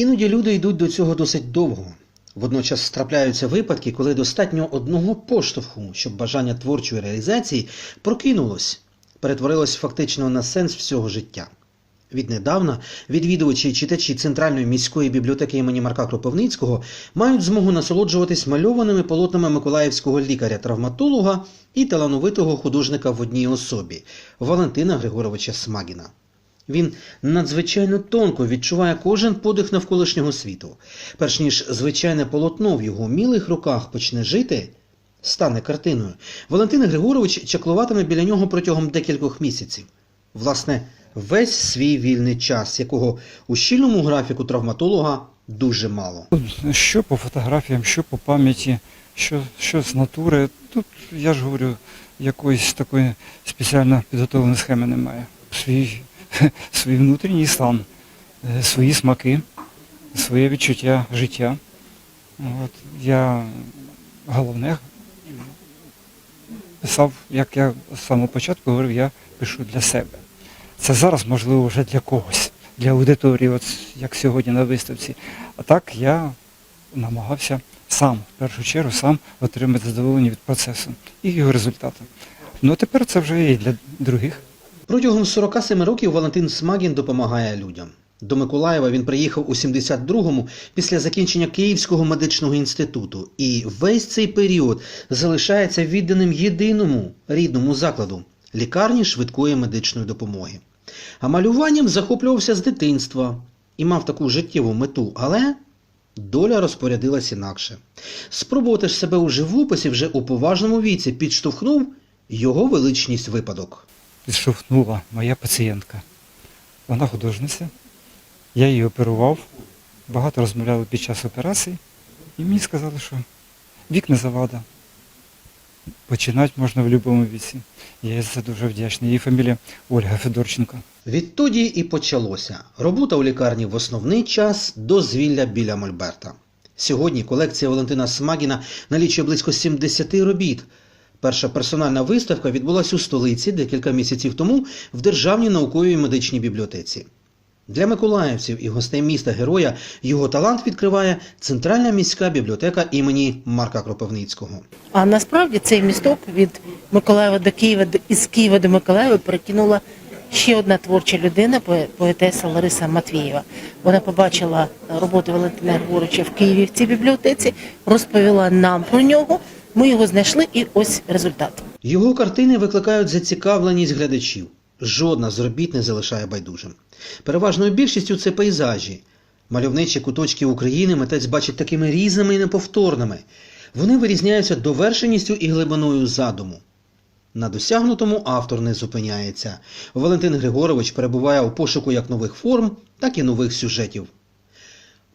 Іноді люди йдуть до цього досить довго. Водночас трапляються випадки, коли достатньо одного поштовху, щоб бажання творчої реалізації прокинулось, перетворилось фактично на сенс всього життя. Віднедавна відвідувачі і читачі Центральної міської бібліотеки імені Марка Кропивницького мають змогу насолоджуватись мальованими полотнами миколаївського лікаря-травматолога і талановитого художника в одній особі Валентина Григоровича Смагіна. Він надзвичайно тонко відчуває кожен подих навколишнього світу. Перш ніж звичайне полотно в його мілих руках почне жити, стане картиною. Валентин Григорович чаклуватиме біля нього протягом декількох місяців. Власне, весь свій вільний час, якого у щільному графіку травматолога дуже мало. Що по фотографіям, що по пам'яті, що, що з натури. Тут, я ж говорю, якоїсь такої спеціально підготовленої схеми немає. Свій, свій внутрішній стан, е, свої смаки, своє відчуття життя. От, я головне писав, як я з самого початку говорив, я пишу для себе. Це зараз можливо вже для когось, для аудиторії, от як сьогодні на виставці. А так я намагався сам, в першу чергу, сам отримати задоволення від процесу і його результату. Ну а тепер це вже і для других. Протягом 47 років Валентин Смагін допомагає людям. До Миколаєва він приїхав у 72-му після закінчення Київського медичного інституту і весь цей період залишається відданим єдиному рідному закладу лікарні швидкої медичної допомоги. А малюванням захоплювався з дитинства і мав таку життєву мету, але доля розпорядилась інакше. Спробувати ж себе у живописі вже у поважному віці підштовхнув його величність випадок. Підштовхнула моя пацієнтка. Вона художниця. Я її оперував, багато розмовляли під час операції, і мені сказали, що вік не завада. Починати можна в будь-якому віці. Я за це дуже вдячний. Її фамілія Ольга Федорченко. Відтоді і почалося. Робота у лікарні в основний час дозвілля біля Мольберта. Сьогодні колекція Валентина Смагіна налічує близько 70 робіт. Перша персональна виставка відбулася у столиці декілька місяців тому в Державній науковій медичній бібліотеці. Для миколаївців і гостей міста героя його талант відкриває Центральна міська бібліотека імені Марка Кропивницького. А насправді цей місток від Миколаєва до Києва із Києва до Миколаєва перекинула ще одна творча людина, поетеса Лариса Матвієва. Вона побачила роботу Валентина Григоровича в Києві в цій бібліотеці, розповіла нам про нього. Ми його знайшли, і ось результат. Його картини викликають зацікавленість глядачів. Жодна з робіт не залишає байдужим. Переважною більшістю це пейзажі. Мальовничі куточки України митець бачить такими різними і неповторними. Вони вирізняються довершеністю і глибиною задуму. На досягнутому автор не зупиняється. Валентин Григорович перебуває у пошуку як нових форм, так і нових сюжетів.